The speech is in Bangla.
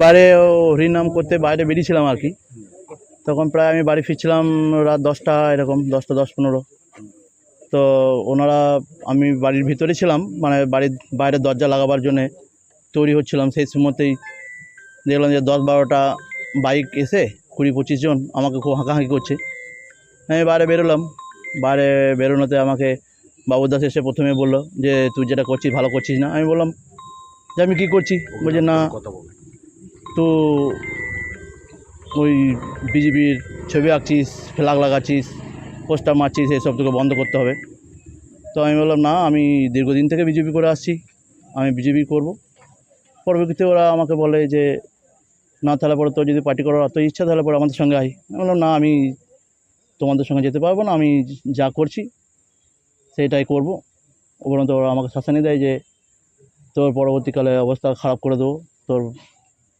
বাইরে হরিনাম করতে বাইরে বেরিয়েছিলাম আর কি। তখন প্রায় আমি বাড়ি ফিরছিলাম রাত দশটা এরকম, দশটা দশ পনেরো। তো ওনারা, আমি বাড়ির ভিতরে ছিলাম মানে বাড়ির বাইরে দরজা লাগাবার জন্যে তৈরি হচ্ছিলাম। সেই সময়তেই দেখলাম যে দশ বারোটা বাইক এসে কুড়ি পঁচিশ জন আমাকে খুব হাঁকাহাঁকি করছে। আমি বাইরে বেরোলাম। বাইরে বেরোনোতে আমাকে বাবুদাস এসে প্রথমে বলল যে, তুই যেটা করছিস ভালো করছিস না? আমি বললাম যে, আমি কী করছি? বলছে, না। তো ওই বিজেপির ছবি আঁকছিস, ফ্ল্যাগ লাগাচ্ছিস, পোস্টার মারছিস, এসব তোকে বন্ধ করতে হবে। তো আমি বললাম, না, আমি দীর্ঘদিন থেকে বিজেপি করে আসছি, আমি বিজেপি করব। পরবর্তীতে ওরা আমাকে বলে যে, না, তাহলে পরে তোর যদি পার্টি করার অত ইচ্ছা, তাহলে পরে আমাদের সঙ্গে আই আমি বললাম, না, আমি তোমাদের সঙ্গে যেতে পারব না, আমি যা করছি, সেটাই করব। উপরন্ত ওরা আমাকে শাসানি দেয় যে, তোর পরবর্তীকালে অবস্থা খারাপ করে দেবো, তোর